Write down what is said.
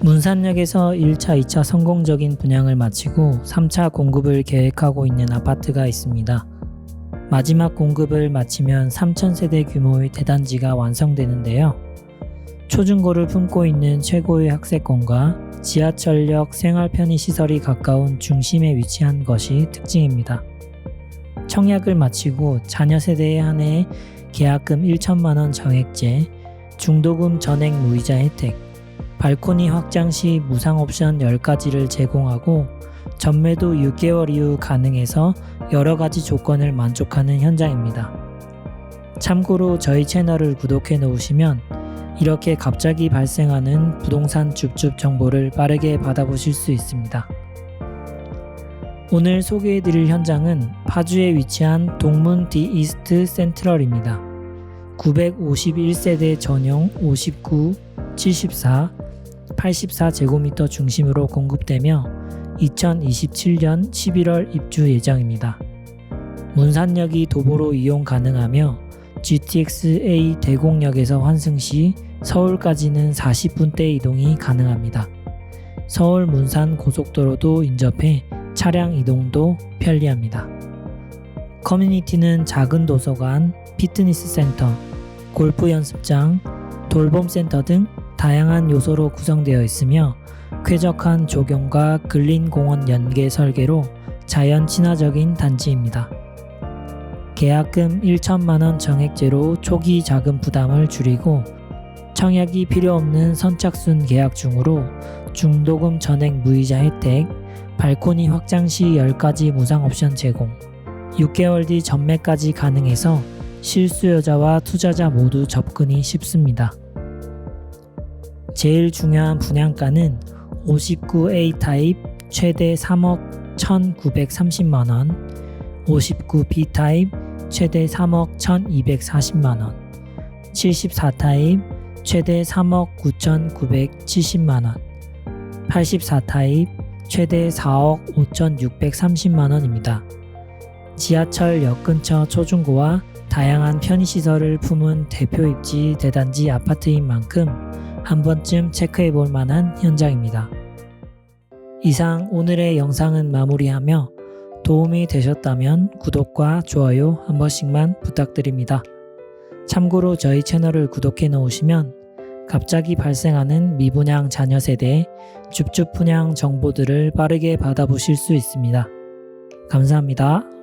문산역에서 1차, 2차 성공적인 분양을 마치고 3차 공급을 계획하고 있는 아파트가 있습니다. 마지막 공급을 마치면 3,000세대 규모의 대단지가 완성되는데요. 초중고를 품고 있는 최고의 학세권과 지하철역 생활 편의 시설이 가까운 중심에 위치한 것이 특징입니다. 청약을 마치고 자녀 세대에 한해 계약금 1천만 원 정액제, 중도금 전액 무이자 혜택, 발코니 확장 시 무상 옵션 10가지를 제공하고 전매도 6개월 이후 가능해서 여러 가지 조건을 만족하는 현장입니다. 참고로 저희 채널을 구독해 놓으시면 이렇게 갑자기 발생하는 부동산 줍줍 정보를 빠르게 받아보실 수 있습니다. 오늘 소개해 드릴 현장은 파주에 위치한 동문 디 이스트 센트럴입니다. 951세대 전용 59, 74, 84제곱미터 중심으로 공급되며 2027년 11월 입주 예정입니다. 문산역이 도보로 이용 가능하며 GTX-A 대곡역에서 환승 시 서울까지는 40분대 이동이 가능합니다. 서울 문산 고속도로도 인접해 차량 이동도 편리합니다. 커뮤니티는 작은 도서관, 피트니스 센터, 골프 연습장, 돌봄 센터 등 다양한 요소로 구성되어 있으며 쾌적한 조경과 근린 공원 연계 설계로 자연 친화적인 단지입니다. 계약금 1천만 원 정액제로 초기 자금 부담을 줄이고 청약이 필요 없는 선착순 계약 중으로 중도금 전액 무이자 혜택, 발코니 확장 시 10가지 무상 옵션 제공, 6개월 뒤 전매까지 가능해서 실수요자와 투자자 모두 접근이 쉽습니다. 제일 중요한 분양가는 59A 타입 최대 3억 1,930만 원, 59B 타입 최대 3억 1,240만 원, 74 타입 최대 3억 9,970만 원, 84 타입 최대 4억 5,630만 원입니다. 지하철역 근처 초중고와 다양한 편의시설을 품은 대표 입지 대단지 아파트인 만큼 한 번쯤 체크해 볼 만한 현장입니다. 이상 오늘의 영상은 마무리하며 도움이 되셨다면 구독과 좋아요 한 번씩만 부탁드립니다. 참고로 저희 채널을 구독해 놓으시면 갑자기 발생하는 미분양 자녀 세대의 줍줍 분양 정보들을 빠르게 받아보실 수 있습니다. 감사합니다.